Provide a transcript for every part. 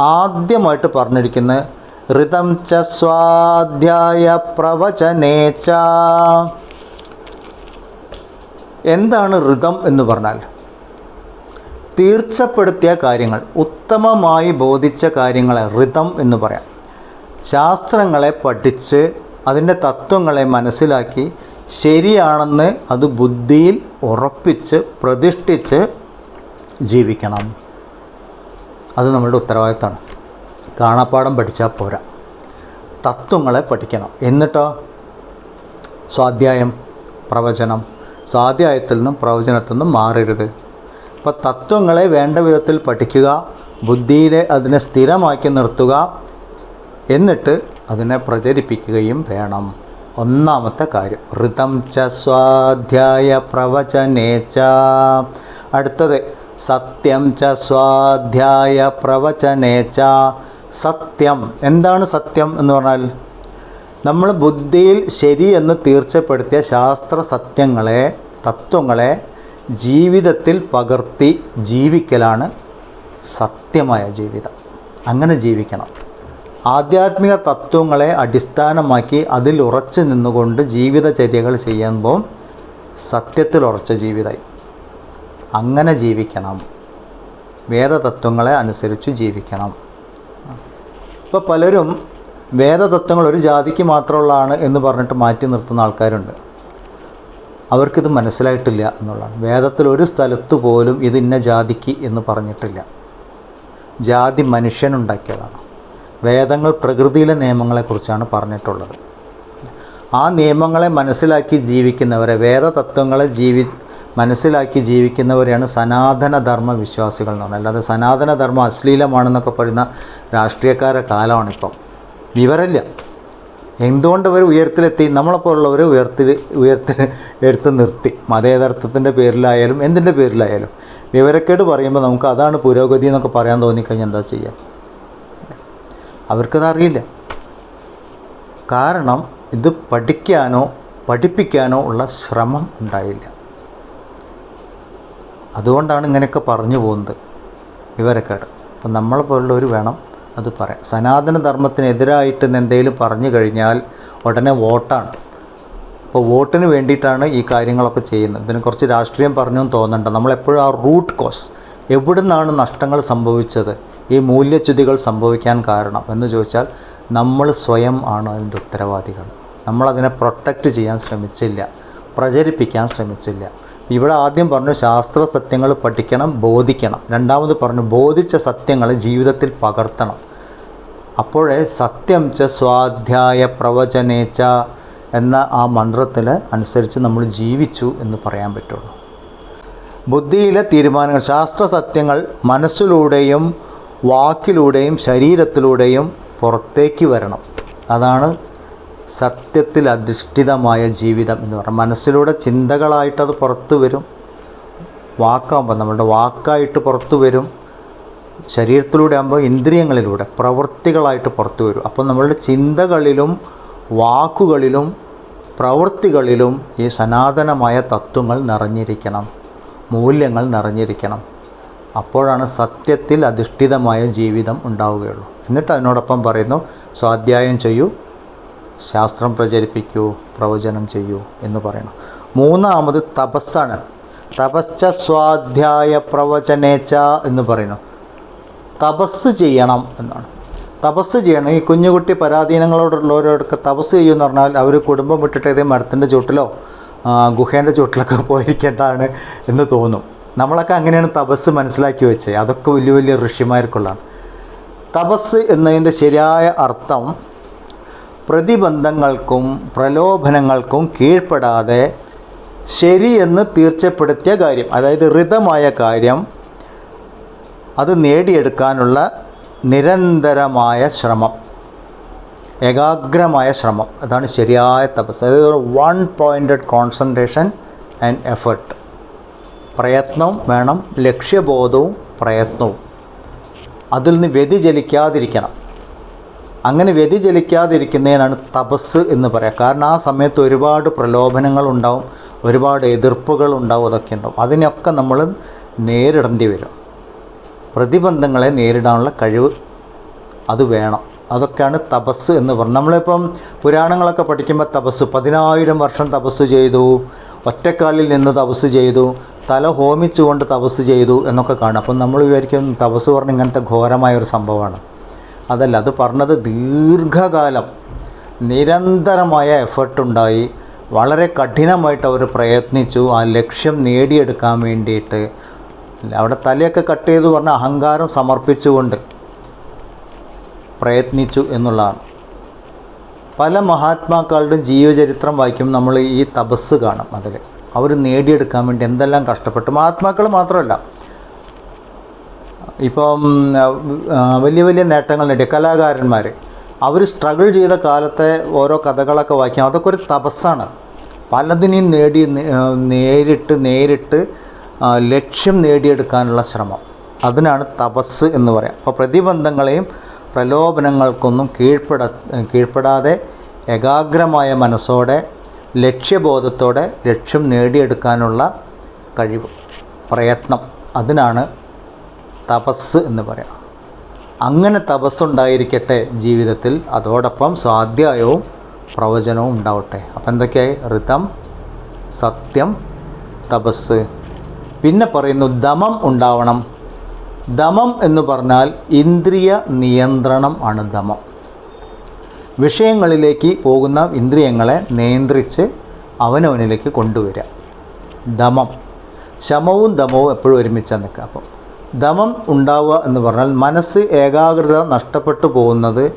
ആദ്യമായിട്ട് പറഞ്ഞിരിക്കുന്ന ഋതം ച സ്വാധ്യായ പ്രവചനേച്ച എന്താണ് ഋതം എന്ന് പറഞ്ഞാൽ? തീർച്ചപ്പെടുത്തിയ കാര്യങ്ങൾ ഉത്തമമായി ബോധിച്ച കാര്യങ്ങളെ ഋതം എന്ന് പറയാം. ശാസ്ത്രങ്ങളെ പഠിച്ച് അതിന്റെ തത്വങ്ങളെ മനസ്സിലാക്കി ശരിയാണെന്ന് അത് ബുദ്ധിയിൽ ഉറപ്പിച്ച് പ്രതിഷ്ഠിച്ച് ജീവിക്കണം. അത് നമ്മളുടെ ഉത്തരവാദിത്തമാണ്. കാണാപ്പാടം പഠിച്ചാൽ പോരാ. തത്വങ്ങളെ പഠിക്കണം. എന്നിട്ടോ? സ്വാധ്യായം പ്രവചനം. സ്വാധ്യായത്തിൽ നിന്നും പ്രവചനത്തിൽ നിന്നും മാറരുത്. അപ്പോൾ തത്വങ്ങളെ വേണ്ട വിധത്തിൽ പഠിക്കുക ബുദ്ധിയിലെ അതിനെ സ്ഥിരമാക്കി നിർത്തുക എന്നിട്ട് അതിനെ പ്രചരിപ്പിക്കുകയും വേണം. ഒന്നാമത്തെ കാര്യം ഋതം ച സ്വാധ്യായ പ്രവചനേ ച. അടുത്തത് സത്യം ച സ്വാധ്യായ പ്രവചനേ ച. സത്യം എന്താണ് സത്യം എന്ന് പറഞ്ഞാൽ നമ്മൾ ബുദ്ധിയിൽ ശരിയെന്ന് തീർച്ചപ്പെടുത്തിയ ശാസ്ത്ര സത്യങ്ങളെ തത്വങ്ങളെ ജീവിതത്തിൽ പകർത്തി ജീവിക്കലാണ് സത്യമായ ജീവിതം. അങ്ങനെ ജീവിക്കണം. ആധ്യാത്മിക തത്വങ്ങളെ അടിസ്ഥാനമാക്കി അതിൽ ഉറച്ചു നിന്നുകൊണ്ട് ജീവിതചര്യകൾ ചെയ്യുമ്പോൾ സത്യത്തിൽ ഉറച്ച ജീവിതമായി അങ്ങനെ ജീവിക്കണം. വേദതത്വങ്ങളെ അനുസരിച്ച് ജീവിക്കണം. ഇപ്പോൾ പലരും വേദതത്വങ്ങൾ ഒരു ജാതിക്ക് മാത്രമുള്ളതാണ് എന്ന് പറഞ്ഞിട്ട് മാറ്റി നിർത്തുന്ന ആൾക്കാരുണ്ട്. അവർക്കിത് മനസ്സിലായിട്ടില്ല എന്നുള്ളതാണ്. വേദത്തിൽ ഒരു സ്ഥലത്ത് പോലും ഇത് ഇന്ന ജാതിക്ക് എന്ന് പറഞ്ഞിട്ടില്ല. ജാതി മനുഷ്യനുണ്ടാക്കിയതാണ്. വേദങ്ങൾ പ്രകൃതിയിലെ നിയമങ്ങളെക്കുറിച്ചാണ് പറഞ്ഞിട്ടുള്ളത്. ആ നിയമങ്ങളെ മനസ്സിലാക്കി ജീവിക്കുന്നവരെ വേദതത്വങ്ങളെ ജീവി മനസ്സിലാക്കി ജീവിക്കുന്നവരെയാണ് സനാതനധർമ്മ വിശ്വാസികൾ എന്ന് പറഞ്ഞാൽ അല്ലാതെ സനാതനധർമ്മം അശ്ലീലമാണെന്നൊക്കെ പറയുന്ന രാഷ്ട്രീയക്കാരുടെ കാലമാണിപ്പം. വിവരമില്ല. എന്തുകൊണ്ട് അവർ ഉയരത്തിലെത്തി? നമ്മളെപ്പോലുള്ളവർ ഉയർത്തിൽ ഉയർത്തിൽ എടുത്ത് നിർത്തി. മതേതരത്വത്തിന്റെ പേരിലായാലും എന്തിന്റെ പേരിലായാലും. വിവരക്കേട് പറയുമ്പോൾ നമുക്ക് അതാണ് പുരോഗതി എന്നൊക്കെ പറയാൻ തോന്നിക്കഴിഞ്ഞാൽ എന്താ ചെയ്യുക അവർക്കത് അറിയില്ല. കാരണം ഇത് പഠിക്കാനോ പഠിപ്പിക്കാനോ ഉള്ള ശ്രമം ഉണ്ടായില്ല. അതുകൊണ്ടാണ് ഇങ്ങനെയൊക്കെ പറഞ്ഞു പോകുന്നത് വിവരക്കേട്. അപ്പം നമ്മളെ പോലുള്ളവർ വേണം അത് പറയാം. സനാതന ധർമ്മത്തിനെതിരായിട്ട് എന്തെങ്കിലും പറഞ്ഞു കഴിഞ്ഞാൽ ഉടനെ വോട്ടാണ്. അപ്പോൾ വോട്ടിന് വേണ്ടിയിട്ടാണ് ഈ കാര്യങ്ങളൊക്കെ ചെയ്യുന്നത്. ഇതിനെ കുറച്ച് രാഷ്ട്രീയം പറഞ്ഞു തോന്നണ്ട. നമ്മളെപ്പോഴും ആ റൂട്ട് കോസ് എവിടെ നിന്നാണ് നഷ്ടങ്ങൾ സംഭവിച്ചത് ഈ മൂല്യച്യുതികൾ സംഭവിക്കാൻ കാരണം എന്ന് ചോദിച്ചാൽ നമ്മൾ സ്വയം ആണ് അതിന്റെ ഉത്തരവാദികൾ. നമ്മളതിനെ പ്രൊട്ടക്റ്റ് ചെയ്യാൻ ശ്രമിച്ചില്ല പ്രചരിപ്പിക്കാൻ ശ്രമിച്ചില്ല. ഇവിടെ ആദ്യം പറഞ്ഞു ശാസ്ത്ര സത്യങ്ങൾ പഠിക്കണം ബോധിക്കണം. രണ്ടാമത് പറഞ്ഞു ബോധിച്ച സത്യങ്ങൾ ജീവിതത്തിൽ പകർത്തണം. അപ്പോഴേ സത്യം ച സ്വാധ്യായ പ്രവചനേച്ച എന്ന ആ മന്ത്രത്തിൽ അനുസരിച്ച് നമ്മൾ ജീവിച്ചു എന്ന് പറയാൻ പറ്റുള്ളൂ. ബുദ്ധിയിലെ തീരുമാനങ്ങൾ ശാസ്ത്ര സത്യങ്ങൾ മനസ്സിലൂടെയും വാക്കിലൂടെയും ശരീരത്തിലൂടെയും പുറത്തേക്ക് വരണം. അതാണ് സത്യത്തിൽ അധിഷ്ഠിതമായ ജീവിതം എന്ന് പറഞ്ഞാൽ മനസ്സിലൂടെ ചിന്തകളായിട്ടത് പുറത്തു വരും. വാക്കാകുമ്പോൾ നമ്മളുടെ വാക്കായിട്ട് പുറത്തു വരും. ശരീരത്തിലൂടെ ആകുമ്പോൾ ഇന്ദ്രിയങ്ങളിലൂടെ പ്രവൃത്തികളായിട്ട് പുറത്തു വരും. അപ്പോൾ നമ്മളുടെ ചിന്തകളിലും വാക്കുകളിലും പ്രവൃത്തികളിലും ഈ സനാതനമായ തത്വങ്ങൾ നിറഞ്ഞിരിക്കണം. മൂല്യങ്ങൾ നിറഞ്ഞിരിക്കണം. അപ്പോഴാണ് സത്യത്തിൽ അധിഷ്ഠിതമായ ജീവിതം ഉണ്ടാവുകയുള്ളൂ. എന്നിട്ട് അതിനോടൊപ്പം പറയുന്നു സ്വാധ്യായം ചെയ്യൂ ശാസ്ത്രം പ്രചരിപ്പിക്കൂ പ്രവചനം ചെയ്യൂ എന്ന് പറയണം. മൂന്നാമത് തപസ്സാണ്. തപസ്ച സ്വാധ്യായ പ്രവചനേച്ച എന്ന് പറയുന്നു. തപസ് ചെയ്യണം എന്നാണ്. തപസ് ചെയ്യണം. ഈ കുഞ്ഞുകുട്ടി പരാധീനങ്ങളോടുള്ളവരോടൊക്കെ തപസ് ചെയ്യുമെന്ന് പറഞ്ഞാൽ അവർ കുടുംബം വിട്ടിട്ട് ഏതേ മരത്തിന്റെ ചുവട്ടിലോ ആ, ഗുഹേന്റെ ചുവട്ടിലൊക്കെ പോയിരിക്കേണ്ടതാണ് എന്ന് തോന്നും. നമ്മളൊക്കെ അങ്ങനെയാണ് തപസ് മനസ്സിലാക്കി വെച്ചത്. അതൊക്കെ വലിയ വലിയ ഋഷിമാർക്കുള്ളതാണ്. തപസ് എന്നതിന്റെ ശരിയായ അർത്ഥം പ്രതിബന്ധങ്ങൾക്കും പ്രലോഭനങ്ങൾക്കും കീഴ്പ്പെടാതെ ശരിയെന്ന് തീർച്ചപ്പെടുത്തിയ കാര്യം അതായത് ഋതമായ കാര്യം അത് നേടിയെടുക്കാനുള്ള നിരന്തരമായ ശ്രമം ഏകാഗ്രമായ ശ്രമം. അതാണ് ശരിയായ തപസ്. അതായത് one pointed concentration and effort പ്രയത്നം വേണം ലക്ഷ്യബോധവും പ്രയത്നവും. അതിൽ നിന്ന് വ്യതിചലിക്കാതിരിക്കണം. അങ്ങനെ വ്യതിചലിക്കാതിരിക്കുന്നതിനാണ് തപസ് എന്ന് പറയാം കാരണം ആ സമയത്ത് ഒരുപാട് പ്രലോഭനങ്ങൾ ഉണ്ടാവും ഒരുപാട് എതിർപ്പുകൾ ഉണ്ടാവും അതൊക്കെ ഉണ്ടാവും. അതിനൊക്കെ നമ്മൾ നേരിടേണ്ടി വരും. പ്രതിബന്ധങ്ങളെ നേരിടാനുള്ള കഴിവ് അത് വേണം. അതൊക്കെയാണ് തപസ് എന്ന് പറഞ്ഞത്. നമ്മളിപ്പം പുരാണങ്ങളൊക്കെ പഠിക്കുമ്പോൾ തപസ് പതിനായിരം വർഷം തപസ് ചെയ്തു ഒറ്റക്കാലിൽ നിന്ന് തപസ് ചെയ്തു തല ഹോമിച്ചുകൊണ്ട് തപസ് ചെയ്തു എന്നൊക്കെ കാണും. അപ്പം നമ്മൾ വിചാരിക്കും തപസ് പറഞ്ഞ ഇങ്ങനത്തെ ഘോരമായ ഒരു സംഭവമാണ്. അതല്ല അത് പറഞ്ഞത് ദീർഘകാലം നിരന്തരമായ എഫർട്ട് ഉണ്ടായി. വളരെ കഠിനമായിട്ട് അവർ പ്രയത്നിച്ചു. ആ ലക്ഷ്യം നേടിയെടുക്കാൻ വേണ്ടിയിട്ട്. അവിടെ തലയൊക്കെ കട്ട് ചെയ്തു പറഞ്ഞ അഹങ്കാരം സമർപ്പിച്ചുകൊണ്ട് പ്രയത്നിച്ചു എന്നുള്ളതാണ്. പല മഹാത്മാക്കളുടെയും ജീവചരിത്രം വായിക്കും നമ്മൾ ഈ തപസ് കാണും അതിൽ. അവർ നേടിയെടുക്കാൻ വേണ്ടി എന്തെല്ലാം കഷ്ടപ്പെട്ടു. മഹാത്മാക്കൾ മാത്രമല്ല ഇപ്പം വലിയ വലിയ നേട്ടങ്ങൾ നേടിയ കലാകാരന്മാർ. അവർ സ്ട്രഗിൾ ചെയ്ത കാലത്തെ ഓരോ കഥകളൊക്കെ വായിക്കാം അതൊക്കെ ഒരു തപസ്സാണ്. പലതിനെയും നേടി നേരിട്ട് നേരിട്ട് ലക്ഷ്യം നേടിയെടുക്കാനുള്ള ശ്രമം. അതിനാണ് തപസ് എന്ന് പറയാം. അപ്പോൾ പ്രതിബന്ധങ്ങളെയും പ്രലോഭനങ്ങൾക്കൊന്നും കീഴ്പ്പെട കീഴ്പ്പെടാതെ ഏകാഗ്രമായ മനസ്സോടെ ലക്ഷ്യബോധത്തോടെ ലക്ഷ്യം നേടിയെടുക്കാനുള്ള കഴിവ് പ്രയത്നം. അതിനാണ് തപസ് എന്ന് പറയാം. അങ്ങനെ തപസ്സുണ്ടായിരിക്കട്ടെ ജീവിതത്തിൽ. അതോടൊപ്പം സ്വാധ്യായവും പ്രവചനവും ഉണ്ടാവട്ടെ. അപ്പം എന്തൊക്കെയായി? ഋതം സത്യം തപസ്. പിന്നെ പറയുന്നു ദമം ഉണ്ടാവണം. ദമം എന്ന് പറഞ്ഞാൽ ഇന്ദ്രിയ നിയന്ത്രണം ആണ് ദമം. വിഷയങ്ങളിലേക്ക് പോകുന്ന ഇന്ദ്രിയങ്ങളെ നിയന്ത്രിച്ച് അവനവനിലേക്ക് കൊണ്ടുവരിക. ദമം. ശമവും ദമവും എപ്പോഴും ഒരുമിച്ചാണ് നിൽക്കുക. അപ്പം ദമം ഉണ്ടാവുക എന്ന് പറഞ്ഞാൽ മനസ്സ് ഏകാഗ്രത നഷ്ടപ്പെട്ടു പോകുന്നത്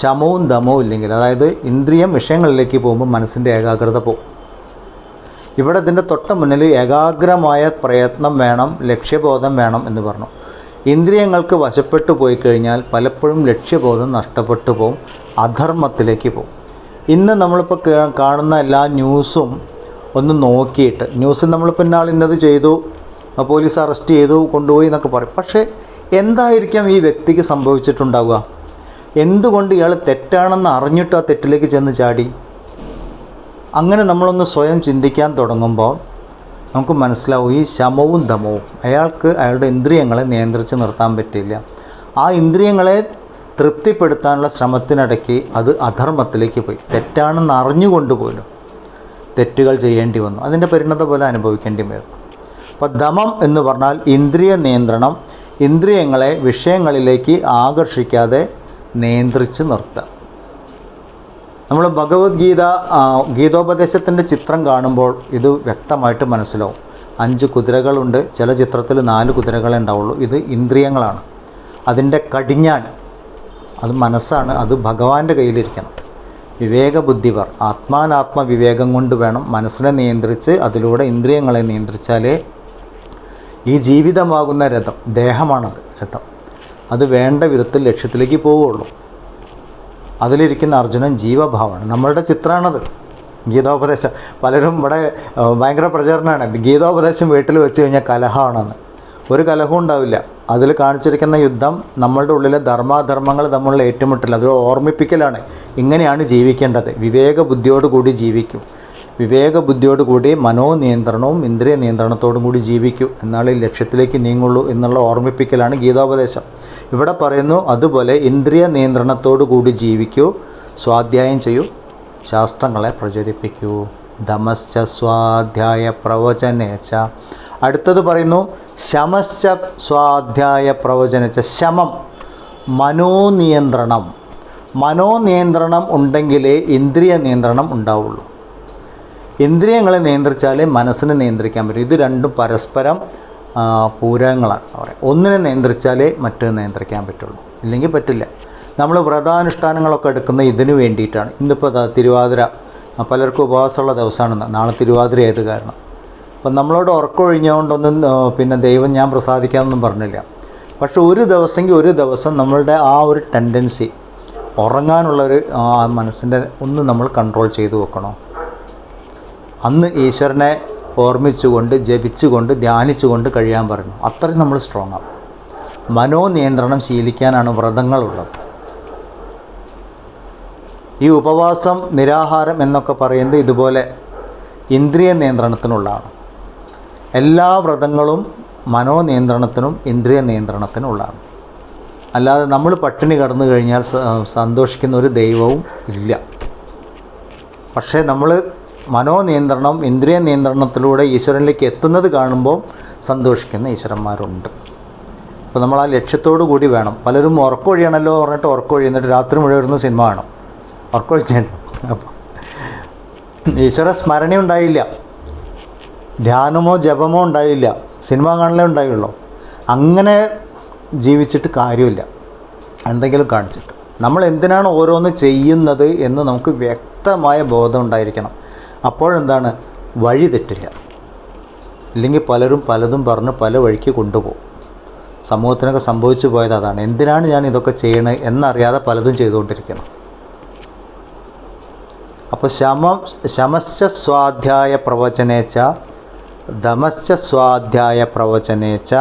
ശമവും ദമവും ഇല്ലെങ്കിൽ അതായത് ഇന്ദ്രിയം വിഷയങ്ങളിലേക്ക് പോകുമ്പോൾ മനസ്സിന്റെ ഏകാഗ്രത പോകും. ഇവിടെ ഇതിന്റെ തൊട്ട മുന്നിൽ ഏകാഗ്രമായ പ്രയത്നം വേണം ലക്ഷ്യബോധം വേണം എന്ന് പറഞ്ഞു. ഇന്ദ്രിയങ്ങൾക്ക് വശപ്പെട്ടു പോയി കഴിഞ്ഞാൽ പലപ്പോഴും ലക്ഷ്യബോധം നഷ്ടപ്പെട്ടു പോകും അധർമ്മത്തിലേക്ക് പോകും. ഇന്ന് നമ്മളിപ്പോൾ കാണുന്ന എല്ലാ ന്യൂസും ഒന്ന് നോക്കിയിട്ട് ന്യൂസിൽ നമ്മൾ പിന്നാൾ ഇന്നത് ചെയ്തു പോലീസ് അറസ്റ്റ് ചെയ്തു കൊണ്ടുപോയി എന്നൊക്കെ പറയും. പക്ഷേ എന്തായിരിക്കാം ഈ വ്യക്തിക്ക് സംഭവിച്ചിട്ടുണ്ടാവുക? എന്തുകൊണ്ട് ഇയാൾ തെറ്റാണെന്ന് അറിഞ്ഞിട്ട് ആ തെറ്റിലേക്ക് ചെന്ന് ചാടി? അങ്ങനെ നമ്മളൊന്ന് സ്വയം ചിന്തിക്കാൻ തുടങ്ങുമ്പോൾ നമുക്ക് മനസ്സിലാവും ഈ ശമവും ദമവും അയാൾക്ക് അയാളുടെ ഇന്ദ്രിയങ്ങളെ നിയന്ത്രിച്ച് നിർത്താൻ പറ്റില്ല. ആ ഇന്ദ്രിയങ്ങളെ തൃപ്തിപ്പെടുത്താനുള്ള ശ്രമത്തിനിടയ്ക്ക് അത് അധർമ്മത്തിലേക്ക് പോയി. തെറ്റാണെന്ന് അറിഞ്ഞുകൊണ്ട് പോലും തെറ്റുകൾ ചെയ്യേണ്ടി വന്നു. അതിന്റെ പരിണത പോലെ അനുഭവിക്കേണ്ടി വരും. അപ്പോൾ ദമം എന്ന് പറഞ്ഞാൽ ഇന്ദ്രിയ നിയന്ത്രണം ഇന്ദ്രിയങ്ങളെ വിഷയങ്ങളിലേക്ക് ആകർഷിക്കാതെ നിയന്ത്രിച്ച് നിർത്തുക നമ്മൾ ഭഗവത്ഗീത ഗീതോപദേശത്തിന്റെ ചിത്രം കാണുമ്പോൾ ഇത് വ്യക്തമായിട്ട് മനസ്സിലാവും. അഞ്ച് കുതിരകളുണ്ട് ചില ചിത്രത്തിൽ നാല് കുതിരകളെ ഉണ്ടാവുള്ളൂ. ഇത് ഇന്ദ്രിയങ്ങളാണ്. അതിന്റെ കടിഞ്ഞാൻ അത് മനസ്സാണ്. അത് ഭഗവാന്റെ കയ്യിലിരിക്കണം. വിവേകബുദ്ധിവർ ആത്മാനാത്മ വിവേകം കൊണ്ട് വേണം മനസ്സിനെ നിയന്ത്രിച്ച് അതിലൂടെ ഇന്ദ്രിയങ്ങളെ നിയന്ത്രിച്ചാലേ ഈ ജീവിതമാകുന്ന രഥം ദേഹമാണത് രഥം. അത് വേണ്ട വിധത്തിൽ ലക്ഷ്യത്തിലേക്ക് പോവുകയുള്ളൂ. അതിലിരിക്കുന്ന അർജുനൻ ജീവഭാവമാണ്. നമ്മളുടെ ചിത്രമാണത് ഗീതോപദേശം. പലരും ഇവിടെ ഭയങ്കര പ്രചരണമാണ്. ഗീതോപദേശം വീട്ടിൽ വെച്ച് കഴിഞ്ഞാൽ കലഹമാണെന്ന്. ഒരു കലഹവും ഉണ്ടാവില്ല. അതിൽ കാണിച്ചിരിക്കുന്ന യുദ്ധം നമ്മളുടെ ഉള്ളിലെ ധർമാധർമ്മങ്ങൾ തമ്മിലുള്ള ഏറ്റുമുട്ടൽ അതൊരു ഓർമ്മിപ്പിക്കലാണ്. ഇങ്ങനെയാണ് ജീവിക്കേണ്ടത്. വിവേക ബുദ്ധിയോടുകൂടി ജീവിക്കും. വിവേക ബുദ്ധിയോട് കൂടി മനോനിയന്ത്രണവും ഇന്ദ്രിയ നിയന്ത്രണത്തോടും കൂടി ജീവിക്കൂ. എന്നാലേ ലക്ഷ്യത്തിലേക്ക് നീങ്ങുള്ളൂ എന്നുള്ള ഓർമ്മിപ്പിക്കലാണ് ഗീതോപദേശം. ഇവിടെ പറയുന്നു അതുപോലെ ഇന്ദ്രിയ നിയന്ത്രണത്തോടു കൂടി ജീവിക്കൂ സ്വാധ്യായം ചെയ്യൂ ശാസ്ത്രങ്ങളെ പ്രചരിപ്പിക്കൂ. ദമശ്ച സ്വാധ്യായ പ്രവചനേച്ച അടുത്തത് പറയുന്നു ശമശ്ച സ്വാധ്യായ പ്രവചനച്ച ശമം മനോനിയന്ത്രണം. മനോനിയന്ത്രണം ഉണ്ടെങ്കിലേ ഇന്ദ്രിയ നിയന്ത്രണം ഉണ്ടാവുള്ളൂ. ഇന്ദ്രിയങ്ങളെ നിയന്ത്രിച്ചാലേ മനസ്സിനെ നിയന്ത്രിക്കാൻ പറ്റും. ഇത് രണ്ടും പരസ്പരം പൂരകങ്ങളാണ് പറയാം. ഒന്നിനെ നിയന്ത്രിച്ചാലേ മറ്റൊന്ന് നിയന്ത്രിക്കാൻ പറ്റുള്ളൂ. ഇല്ലെങ്കിൽ പറ്റില്ല. നമ്മൾ വ്രതാനുഷ്ഠാനങ്ങളൊക്കെ എടുക്കുന്ന ഇതിന് വേണ്ടിയിട്ടാണ്. ഇന്നിപ്പോൾ തിരുവാതിര പലർക്കും ഉപവാസമുള്ള ദിവസമാണ് നാളെ തിരുവാതിര ആയത് കാരണം? അപ്പം നമ്മളോട് ഉറക്കമൊഴിഞ്ഞുകൊണ്ടൊന്നും പിന്നെ ദൈവം ഞാൻ പ്രസാദിക്കാമെന്നൊന്നും പറഞ്ഞില്ല. പക്ഷെ ഒരു ദിവസമെങ്കിൽ ഒരു ദിവസം നമ്മളുടെ ആ ഒരു ടെൻഡൻസി ഉറങ്ങാനുള്ളൊരു മനസ്സിന്റെ ഒന്ന് നമ്മൾ കൺട്രോൾ ചെയ്തു വെക്കണം? അന്ന് ഈശ്വരനെ ഓർമ്മിച്ചുകൊണ്ട് ജപിച്ചുകൊണ്ട് ധ്യാനിച്ചുകൊണ്ട് കഴിയാൻ പറഞ്ഞു. അത്രയും നമ്മൾ സ്ട്രോങ് ആവും മനോനിയന്ത്രണം ശീലിക്കാനാണ് വ്രതങ്ങളുള്ളത്. ഈ ഉപവാസം നിരാഹാരം എന്നൊക്കെ പറയുന്നത് ഇതുപോലെ ഇന്ദ്രിയ നിയന്ത്രണത്തിനുള്ളതാണ്. എല്ലാ വ്രതങ്ങളും മനോനിയന്ത്രണത്തിനും ഇന്ദ്രിയ നിയന്ത്രണത്തിനുള്ളതാണ്. അല്ലാതെ നമ്മൾ പട്ടിണി കടന്നു കഴിഞ്ഞാൽ സന്തോഷിക്കുന്ന ഒരു ദൈവവും ഇല്ല. പക്ഷേ നമ്മൾ മനോനിയന്ത്രണം ഇന്ദ്രിയ നിയന്ത്രണത്തിലൂടെ ഈശ്വരനിലേക്ക് എത്തുന്നത് കാണുമ്പോൾ സന്തോഷിക്കുന്ന ഈശ്വരന്മാരുണ്ട്. അപ്പോൾ നമ്മൾ ആ ലക്ഷ്യത്തോടു കൂടി വേണം. പലരും ഉറക്കമൊഴിയാണല്ലോ പറഞ്ഞിട്ട് ഉറക്കമൊഴി എന്നിട്ട് രാത്രി മുഴുവൻ സിനിമ കാണും. ഉറക്കമൊഴിച്ചാൽ അപ്പോൾ ഈശ്വര സ്മരണ ഉണ്ടായില്ല. ധ്യാനമോ ജപമോ ഉണ്ടായില്ല. സിനിമ കാണലേ ഉണ്ടായുള്ളൂ. അങ്ങനെ ജീവിച്ചിട്ട് കാര്യമില്ല. എന്തെങ്കിലും കാണിച്ചിട്ട്. നമ്മൾ എന്തിനാണ് ഓരോന്ന് ചെയ്യുന്നത് എന്ന് നമുക്ക് വ്യക്തമായ ബോധം ഉണ്ടായിരിക്കണം. അപ്പോഴെന്താണ്? വഴി തെറ്റില്ല. ഇല്ലെങ്കിൽ പലരും പലതും പറഞ്ഞ് പല വഴിക്ക് കൊണ്ടുപോകും. സമൂഹത്തിനൊക്കെ സംഭവിച്ചു പോയത് അതാണ്. എന്തിനാണ് ഞാൻ ഇതൊക്കെ ചെയ്യണത് എന്നറിയാതെ പലതും ചെയ്തുകൊണ്ടിരിക്കണം. അപ്പോൾ ശമ ശമശ്ച സ്വാധ്യായ പ്രവചനേച്ച ദമശ്ച സ്വാധ്യായ പ്രവചനേച്ച